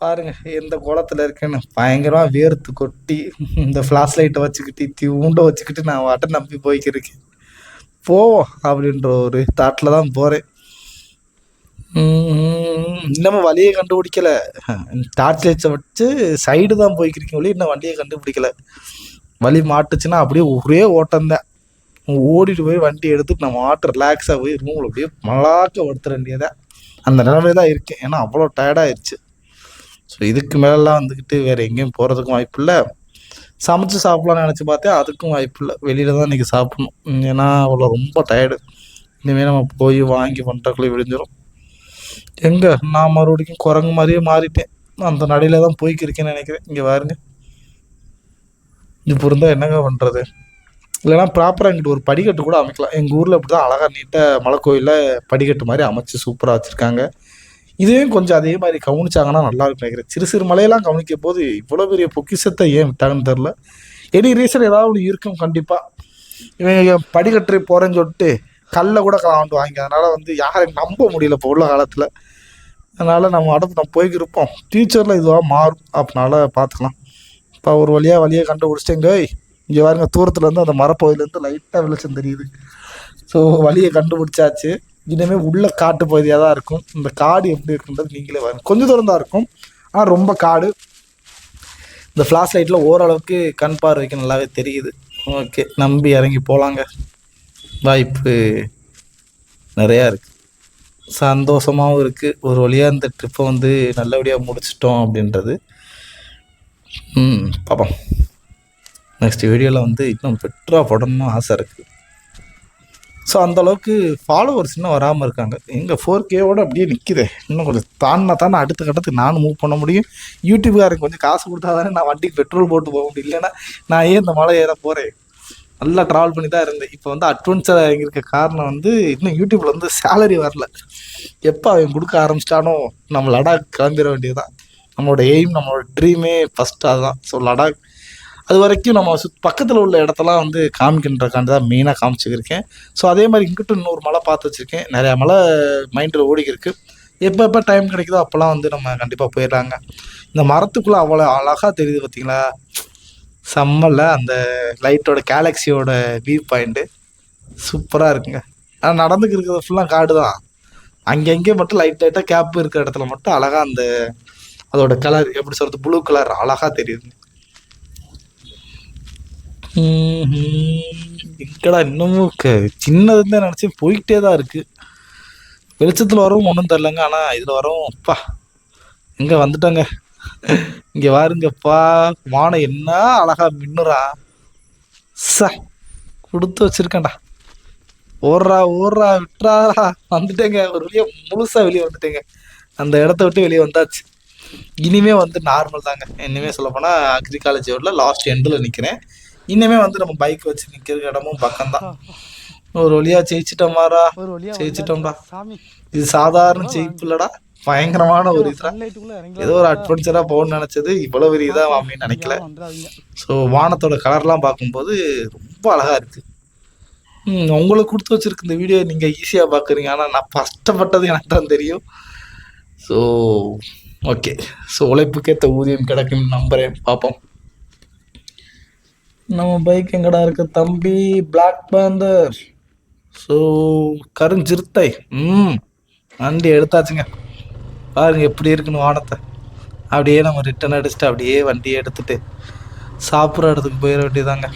Speaker 1: பாருங்க எந்த கோலத்தில் இருக்கேன்னு. பயங்கரமாக வேர்த்து கொட்டி இந்த ஃப்ளாஷ் லைட்டை வச்சுக்கிட்டு திவுண்டை வச்சுக்கிட்டு நான் வாட்டை நம்பி போய்க்கிருக்கேன். போவோம் அப்படின்ற ஒரு தாட்டில் தான் போகிறேன் இன்னமும் வழியை கண்டுபிடிக்கல. டார்ச் லைட்ஸை வச்சு சைடு தான் போய்க்கிருக்கேன் ஒளி இன்னும் வண்டியை கண்டுபிடிக்கல. வழி மாட்டுச்சுன்னா அப்படியே ஒரே ஓட்டம் தான். ஓடிட்டு போய் வண்டி எடுத்து நம்ம வாட்டர் ரிலாக்ஸாக போய் ரூமில் அப்படியே மலாக்க படுத்துற வேண்டியதான் அந்த நிலைமையில தான் இருக்கேன். ஏன்னா அவ்வளோ டயர்டாகிடுச்சு ஸோ இதுக்கு மேலெலாம் வந்துக்கிட்டு வேறு எங்கேயும் போகிறதுக்கும் வாய்ப்பு இல்லை சமைச்சு சாப்பிட்லான்னு நினச்சி பார்த்தேன் அதுக்கும் வாய்ப்பு இல்லை வெளியில் தான் இன்றைக்கி சாப்பிட்ணும். ஏன்னா அவ்வளோ ரொம்ப டயர்டு இனிமேல் நம்ம போய் வாங்கி பண்ணுறக்குள்ளே விடிஞ்சிடும் எங்கே? நான் மறுபடியும் குரங்கு மாதிரியே மாறிட்டேன். அந்த நடையில் தான் போய்க்கிருக்கேன்னு நினைக்கிறேன். இங்கே பாருங்க. இப்போ இருந்தால் என்னங்க பண்ணுறது இல்லைனா ப்ராப்பராக எங்கிட்ட ஒரு படிக்கட்டு கூட அமைக்கலாம். எங்கள் ஊரில் இப்படி தான் அழகாக நீட்டாக மலை கோயிலில் படிக்கட்டு மாதிரி அமைச்சு சூப்பராக வச்சுருக்காங்க. இதையும் கொஞ்சம் அதே மாதிரி கவனிச்சாங்கன்னா நல்லா இருக்கும் நினைக்கிறேன். சிறு சிறு மலையெல்லாம் கவனிக்க போது இவ்வளோ பெரிய பொக்கிஷத்தை ஏன் விட்டாங்கன்னு தெரில எனி ரீசன் ஏதாவது ஒன்று இருக்கும் கண்டிப்பாக இவங்க படிக்கட்டு போகிறேன்னு சொல்லிட்டு கல்லை கூட கலாண்டு வாங்கி. அதனால் வந்து யாரையும் நம்ப முடியல இப்போ உள்ள காலத்தில். அதனால் நம்ம அடுத்து நம்ம போய்க்கிருப்போம் ஃப்யூச்சரில் இதுவாக மாறும். அப்படினால பார்த்துக்கலாம். இப்போ ஒரு வழியாக வழியை கண்டுபிடிச்சிட்டேங்க இங்கே பாருங்க தூரத்துலேருந்து அந்த மரப்பகுதியிலேருந்து லைட்டாக வெளிச்சம் தெரியுது. ஸோ வழியை கண்டுபிடிச்சாச்சு. இனிமேல் உள்ள காட்டு பகுதியாக தான் இருக்கும். இந்த காடு எப்படி இருக்குன்றது நீங்களே பாருங்க. கொஞ்சம் தூரம் தான் இருக்கும். ஆனால் ரொம்ப காடு. இந்த ஃப்ளாஷ் லைட்டில் ஓரளவுக்கு கண் பார்வைக்கு நல்லாவே தெரியுது. ஓகே நம்பி இறங்கி போகலாங்க வாய்ப்பு நிறையா இருக்குது சந்தோஷமாகவும் இருக்குது ஒரு வழியாக இந்த ட்ரிப்பை வந்து நல்லபடியாக முடிச்சிட்டோம் அப்படின்றது. ம் பார்ப்போம் நெக்ஸ்ட் வீடியோவில் வந்து இன்னும் பெட்டராக போடணும்னு ஆசை இருக்குது ஸோ அந்தளவுக்கு ஃபாலோவர்ஸ் இன்னும் வராமல் இருக்காங்க. எங்கள் ஃபோர் கேவோட அப்படியே நிற்கிது இன்னும் கொஞ்சம் தாண்டினா தானே அடுத்த கட்டத்துக்கு நானும் மூவ் பண்ண முடியும். யூடியூப்காரங்க கொஞ்சம் காசு கொடுத்தா தானே நான் வண்டிக்கு பெட்ரோல் போட்டு போக முடியும். இல்லைன்னா நான் ஏன் இந்த மலை ஏற போகிறேன் நல்லா ட்ராவல் பண்ணி தான் இருந்தேன். இப்போ வந்து அட்வென்ச்சர் இருக்க காரணம் வந்து இன்னும் யூடியூப்பில் வந்து சேலரி வரல. எப்போ அவன் கொடுக்க ஆரம்பிச்சிட்டானோ நம்ம லடாக் கிளம்பிட வேண்டியதுதான். நம்மளோட எய்ம் நம்மளோட ட்ரீமே ஃபஸ்ட்டு அதுதான். ஸோ லடாக் அது வரைக்கும் நம்ம சுத் பக்கத்தில் உள்ள இடத்தெல்லாம் வந்து காமிக்கின்றக்காண்டி தான் மெயினாக காமிச்சிருக்கேன் ஸோ அதே மாதிரி இங்கிட்டும் இன்னொரு மலை பார்த்து வச்சுருக்கேன். நிறையா மலை மைண்டில் ஓடிக்கிருக்கு. எப்போ எப்போ டைம் கிடைக்குதோ அப்போல்லாம் வந்து நம்ம கண்டிப்பாக போயிடுறாங்க இந்த மரத்துக்குள்ளே அவ்வளோ அழகாக தெரியுது பார்த்தீங்களா செம்மல்ல அந்த லைட்டோட கேலக்ஸியோட வியூ பாயிண்ட்டு சூப்பராக இருக்குங்க. ஆனால் நடந்துக்கு இருக்கிறது ஃபுல்லாக காடு தான். அங்கங்கே மட்டும் லைட் லைட்டாக கேப் இருக்கிற இடத்துல மட்டும் அழகாக அந்த அதோட கலர் எப்படி சொல்கிறது ப்ளூ கலர் அழகாக தெரியுதுங்க. எங்கடா இன்னமும் க சின்னதுன்னு நினச்சி போயிட்டே தான் இருக்குது வெளிச்சத்தில் வரவும் ஒன்றும் தெரிலங்க. ஆனால் இதில் வரவும் அப்பா எங்கே வந்துட்டோங்க? இங்கே வாருங்கப்பா. வானம் என்ன அழகா மின்னுறா. ச கொடுத்து வச்சிருக்கேன்டா. ஓடுறா ஓடுறா விட்டுறாரா வந்துட்டேங்க. ஒரு வழியாக முழுசாக வெளியே வந்துட்டேங்க. அந்த இடத்த விட்டு வெளியே வந்தாச்சு. இனிமே வந்து நார்மல் தாங்க. இனிமே சொல்லப்போனால் போனால் அக்ரிகாலஜியோட லாஸ்ட் எண்டில் நிற்கிறேன் இனிமே வந்து நம்ம பைக் வச்சு நிற்கிற இடமும் பக்கம்தான். ஒரு வழியா ஜெயிச்சிட்டோமாரா
Speaker 2: ஒரு வழியா
Speaker 1: ஜெயிச்சிட்டோம்டா. இது சாதாரண ஜெயிப்பு இல்லடா. பயங்கரமான ஒரு
Speaker 2: இறங்கி
Speaker 1: ஏதோ ஒரு அட்வென்ச்சரா போகணும்னு நினைச்சது. இவ்வளவு பெரிய இதா அப்படின்னு நினைக்கல. ஸோ வானத்தோட கலர்லாம் பார்க்கும்போது ரொம்ப அழகா இருக்கு. உங்களுக்கு கொடுத்து வச்சிருக்க இந்த வீடியோ நீங்க ஈஸியா பாக்குறீங்க ஆனா நான் கஷ்டப்பட்டது எனக்கு தான் தெரியும். ஸோ ஓகே ஸோ உழைப்புக்கேற்ற ஊதியம் கிடைக்கும்னு நம்புறேன். பார்ப்போம். நம்ம பைக் எங்கடா இருக்கு? தம்பி பிளாக் பேந்தர் ஸோ கருஞ்சிறுத்தை ம். வண்டி எடுத்தாச்சுங்க. பாருங்க எப்படி இருக்குன்னு வானத்தை. அப்படியே நம்ம ரிட்டர்ன் அடிச்சுட்டு அப்படியே வண்டியை எடுத்துட்டு சாப்பிட்ற இடத்துக்கு போயிட வேண்டியதாங்க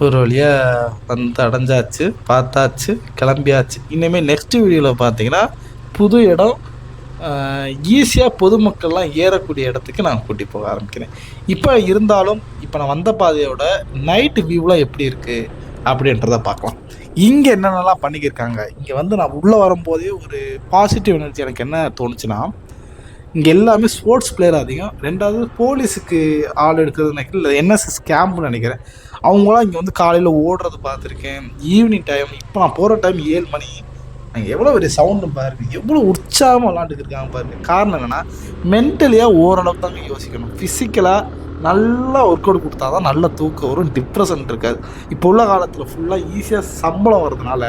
Speaker 1: ஒரு வழியாக வந்து அடைஞ்சாச்சு பார்த்தாச்சு கிளம்பியாச்சு. இனிமேல் நெக்ஸ்ட் வீடியோவில் பார்த்தீங்கன்னா புது இடம் ஈஸியாக பொதுமக்கள்லாம் ஏறக்கூடிய இடத்துக்கு நான் கூட்டி போக ஆரம்பிக்கிறேன். இப்போ இருந்தாலும் இப்போ நான் வந்த பாதையோட நைட்டு வியூலாம் எப்படி இருக்குது அப்படின்றத பார்க்கலாம். இங்கே என்னென்னலாம் பண்ணிக்கிருக்காங்க? இங்கே வந்து நான் உள்ளே வரும்போதே ஒரு பாசிட்டிவ் எனர்ஜி எனக்கு என்ன தோணுச்சுன்னா இங்கே எல்லாமே ஸ்போர்ட்ஸ் பிளேயர் அதிகம். ரெண்டாவது போலீஸுக்கு ஆள் எடுக்கிறது நினைக்கிறேன் இல்லை என்எஸ்எஸ் கேம்ப்னு நினைக்கிறேன். அவங்களாம் இங்கே வந்து காலையில் ஓடுறது பார்த்துருக்கேன். ஈவினிங் டைம் இப்போ நான் போகிற டைம் ஏழு மணி அங்கே எவ்வளோ பெரிய சவுண்டு பாருங்க. எவ்வளோ உற்சாகமாக விளாண்டுட்டு இருக்காங்க பாருங்க. காரணம் என்னென்னா மென்டலியாக ஓரளவுக்கு தாங்க யோசிக்கணும். ஃபிசிக்கலாக நல்லா ஒர்க் அவுட் கொடுத்தா தான் நல்ல தூக்கம் வரும் டிப்ரெஷன் இருக்காது. இப்போ உள்ள காலத்தில் ஃபுல்லாக ஈஸியாக சம்பளம் வர்றதுனால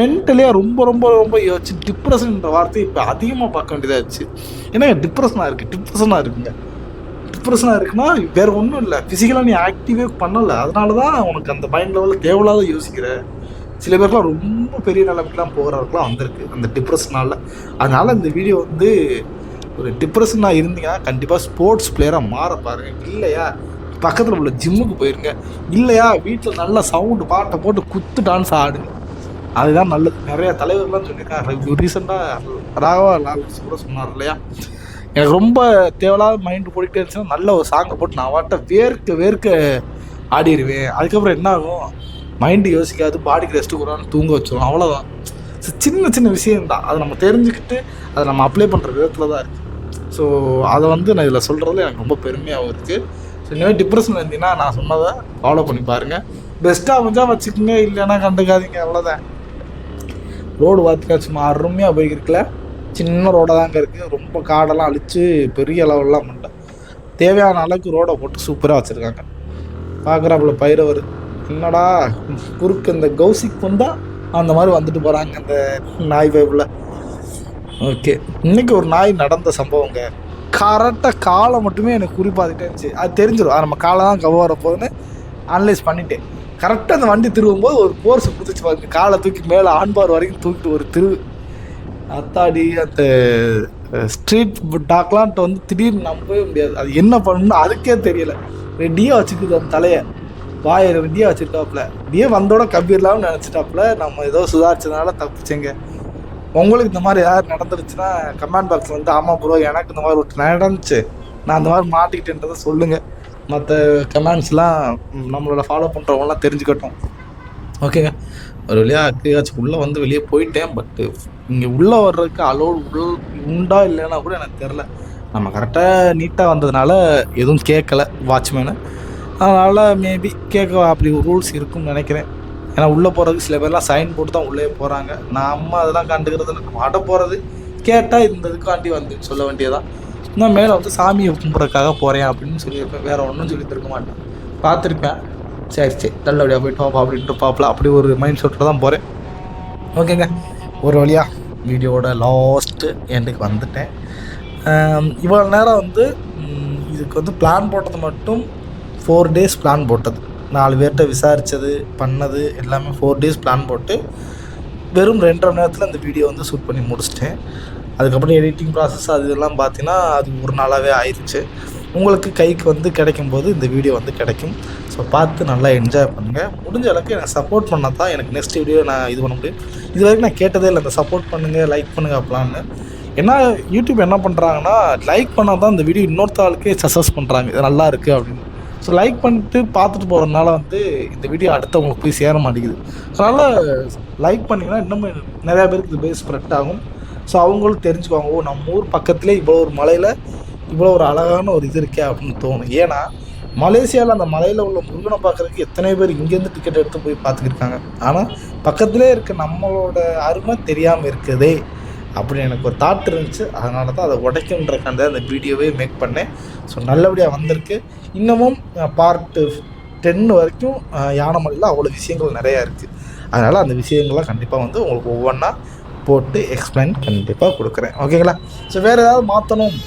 Speaker 1: மென்டலியாக ரொம்ப ரொம்ப ரொம்ப யோசிச்சு டிப்ரெஷன்ன்ற வார்த்தை இப்போ அதிகமாக பார்க்க வேண்டியதாகிடுச்சு ஏன்னா டிப்ரெஷனாக இருக்குது டிப்ரெஷனாக இருக்குங்க. டிப்ரெஷனாக இருக்குன்னா வேறு ஒன்றும் இல்லை. ஃபிசிக்கலாக நீ ஆக்டிவே பண்ணலை. அதனால தான் உனக்கு அந்த மைண்ட் லெவலில் தேவையில்லாத யோசிக்கிற. சில பேர்லாம் ரொம்ப பெரிய நிலைமைக்கெலாம் போகிறவர்களாம் வந்திருக்கு. அந்த டிப்ரெஷனால் அதனால் இந்த வீடியோ வந்து ஒரு டிப்ரெஷனாக இருந்தீங்கன்னா கண்டிப்பாக ஸ்போர்ட்ஸ் பிளேயராக மாற பாருங்கள் இல்லையா? பக்கத்தில் உள்ள ஜிம்முக்கு போயிருங்க. இல்லையா? வீட்டில் நல்ல சவுண்டு பாட்டை போட்டு குத்து டான்ஸ் ஆடுங்க. அதுதான் நல்லது. நிறையா தலைவர்லாம் சொல்லியிருக்காங்க. ரீசெண்டாக ராகவா லால்ஸ் கூட சொன்னார் இல்லையா? எனக்கு ரொம்ப தேவையில்லாத மைண்டு போட்டுக்கிட்டே இருந்துச்சுன்னா நல்ல ஒரு சாங்கை போட்டு நான் வாட்ட வேர்க்க வேர்க்க ஆடிடுவேன் அதுக்கப்புறம் என்ன ஆகும் மைண்டு யோசிக்காது பாடிக்கு ரெஸ்ட்டு கொடுறான்னு தூங்க வச்சிடும் அவ்வளோதான் சின்ன சின்ன விஷயம்தான். அதை நம்ம தெரிஞ்சுக்கிட்டு அதை நம்ம அப்ளை பண்ணுற விதத்தில் தான் இருக்குது ஸோ அதை வந்து நான் இதில் சொல்கிறதுல எனக்கு ரொம்ப பெருமையாகவும் இருக்குது ஸோ இனிமேல் டிப்ரெஷன் இருந்தீங்கன்னா நான் சொன்னதை ஃபாலோ பண்ணி பாருங்கள் பெஸ்ட்டாக அமைஞ்சால் வச்சுக்கோங்க இல்லைன்னா கண்டுக்காதீங்க. அவ்வளோதான் ரோடு பார்த்துக்கா சும்மா அருமையாக போய்க்கிருக்கல சின்ன ரோடாக தாங்க இருக்குது ரொம்ப காடெல்லாம் அழித்து பெரிய அளவுலாம் பண்ணல. தேவையான அளவுக்கு ரோடை போட்டு சூப்பராக வச்சுருக்காங்க. பார்க்குறாப்புல பயிரவர். என்னடா குறுக்கு இந்த கௌசிக் வந்தா அந்த மாதிரி வந்துட்டு போகிறாங்க அந்த நாய் பைப்பில் ஓகே. இன்னைக்கு ஒரு நாய் நடந்த சம்பவங்க. கரெக்டாக காலை மட்டுமே எனக்கு குறிப்பாதுட்டே இருந்துச்சு. அது தெரிஞ்சிடும் நம்ம காலை தான் கவ வர போகுதுன்னு அனலைஸ் பண்ணிட்டேன். கரெக்டாக அந்த வண்டி திருவும்போது ஒரு போர்ஸ் குதிச்சு பாருங்க. காலை தூக்கி மேலே ஆண்பார் வரைக்கும் தூக்கிட்டு ஒரு திரு. அத்தாடி அந்த ஸ்ட்ரீட் டாக்லான்ட்டு வந்து திடீர்னு நம்பவே முடியாது. அது என்ன பண்ணணும்னு அதுக்கே தெரியல. ரெடியாக வச்சுக்குது அந்த தலையை. வாயை ரெடியாக வச்சுருக்காப்புல. நீயே வந்தோட கம்பீர்லாம்னு நினச்சிட்டாப்புல. நம்ம ஏதோ சுதாரிச்சதுனால தப்பிச்சேங்க. உங்களுக்கு இந்த மாதிரி ஏதாவது நடந்துருச்சுன்னா கமெண்ட் பாக்ஸில் வந்து ஆமாம் ப்ரோ எனக்கு இந்த மாதிரி ஒரு நடந்துச்சு. நான் அந்த மாதிரி மாட்டிக்கிட்டேன்றதை சொல்லுங்கள் மற்ற கமெண்ட்ஸ்லாம் நம்மளோட ஃபாலோ பண்ணுறவங்களாம் தெரிஞ்சுக்கட்டும். ஓகேங்க ஒரு வழியாக அக்ரியாச்சும் உள்ளே வந்து வெளியே போயிட்டேன். பட்டு இங்கே உள்ளே வர்றதுக்கு அலோடு உள் உண்டா இல்லைன்னா கூட எனக்கு தெரில நம்ம கரெக்டாக நீட்டாக வந்ததுனால எதுவும் கேட்கல வாட்ச்மேனு அதனால் மேபி கேட்க அப்படி ஒரு ரூல்ஸ் இருக்கும்னு நினைக்கிறேன். ஏன்னா உள்ளே போகிறதுக்கு சில பேர்லாம் சைன் போட்டு தான் உள்ளே போகிறாங்க நம்ம அதெல்லாம் கண்டுக்கிறது இல்லை. மாட்ட போகிறது கேட்டால் இந்த இதுக்காண்டி வந்து சொல்ல வேண்டியதான் நான் மேலே வந்து சாமியை கும்பிட்றதுக்காக போகிறேன் அப்படின்னு சொல்லியிருப்பேன். வேறு ஒன்றும் சொல்லி திருக்க மாட்டேன். பார்த்துருப்பேன். சரி சரி. நல்லபடியாக போயிட்டு வாப்பா அப்படின்ட்டு பார்ப்பலாம் அப்படி ஒரு மைண்ட் செட்டில் தான் போகிறேன் ஓகேங்க. ஒரு வழியாக வீடியோவோட லாஸ்ட்டு எண்டுக்கு வந்துட்டேன். இவ்வளோ நேரம் வந்து இதுக்கு வந்து பிளான் போட்டது மட்டும் ஃபோர் டேஸ் பிளான் போட்டது. நாலு பேர்கிட்ட விசாரித்தது பண்ணது எல்லாமே ஃபோர் டேஸ் பிளான் போட்டு வெறும் ரெண்டரை மணி நேரத்தில் அந்த வீடியோ வந்து ஷூட் பண்ணி முடிச்சிட்டேன். அதுக்கப்புறம் எடிட்டிங் ப்ராசஸ் அது இதெல்லாம் பார்த்தீங்கன்னா அது ஒரு நாளாகவே ஆயிடுச்சு உங்களுக்கு கைக்கு வந்து கிடைக்கும் போது இந்த வீடியோ வந்து கிடைக்கும். ஸோ பார்த்து நல்லா என்ஜாய் பண்ணுங்கள் முடிஞ்ச அளவுக்கு எனக்கு சப்போர்ட் பண்ணால் தான் எனக்கு நெக்ஸ்ட் வீடியோ நான் இது பண்ண முடியும். இது வரைக்கும் நான் கேட்டதே இல்லை இந்த சப்போர்ட் பண்ணுங்கள் லைக் பண்ணுங்கள் அப்பலான்னு ஏன்னா யூடியூப் என்ன பண்ணுறாங்கன்னா லைக் பண்ணால் தான் இந்த வீடியோ இன்னொருத்தாளுக்கே சக்ஸஸ் பண்ணுறாங்க இது நல்லா இருக்குது அப்படின்னு. ஸோ லைக் பண்ணிட்டு பார்த்துட்டு போகிறதுனால வந்து இந்த வீடியோ அடுத்தவங்களுக்கு போய் சேர மாட்டேங்குது. அதனால் லைக் பண்ணிங்கன்னா இன்னும் நிறையா பேருக்கு இது போய் ஸ்ப்ரெட் ஆகும். ஸோ அவங்களும் தெரிஞ்சுக்குவாங்க ஓ நம்ம ஊர் பக்கத்துலேயே இவ்வளோ ஒரு மலையில் இவ்வளோ ஒரு அழகான ஒரு இது இருக்கே அப்படின்னு தோணும். ஏன்னா மலேசியாவில் அந்த மலையில் உள்ள முருகனை பார்க்குறதுக்கு எத்தனை பேர் இங்கேருந்து டிக்கெட் எடுத்து போய் பார்த்துக்கிருக்காங்க. ஆனால் பக்கத்துலேயே இருக்க நம்மளோட அருமை தெரியாமல் இருக்குதே அப்படி எனக்கு ஒரு தாட் இருந்துச்சு. அதனால தான் அதை உடைக்குன்றக்காண்டி அந்த வீடியோவே மேக் பண்ணேன். ஸோ நல்லபடியாக வந்திருக்கு. இன்னமும் பார்ட்டு டென் வரைக்கும் யானைமலையில் அவ்வளோ விஷயங்கள் நிறையா இருக்குது அதனால் அந்த விஷயங்கள்லாம் கண்டிப்பாக வந்து உங்களுக்கு ஒவ்வொன்றா போட்டு எக்ஸ்பிளைன் கண்டிப்பாக கொடுக்குறேன். ஓகேங்களா ஸோ வேறு ஏதாவது மாற்றணும்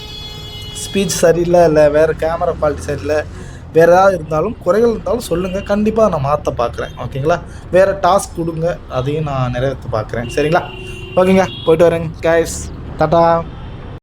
Speaker 1: ஸ்பீச் சரியில்லை இல்லை வேறு கேமரா குவாலிட்டி சரியில்லை வேறு ஏதாவது இருந்தாலும் குறைகள் இருந்தாலும் சொல்லுங்கள் கண்டிப்பாக நான் மாற்ற பார்க்குறேன். ஓகேங்களா வேறு டாஸ்க் கொடுங்க அதையும் நான் நிறைவேற்ற பார்க்குறேன். சரிங்களா? ஓகேங்க போயிட்டு வரேங்க கைஸ் டாட்டா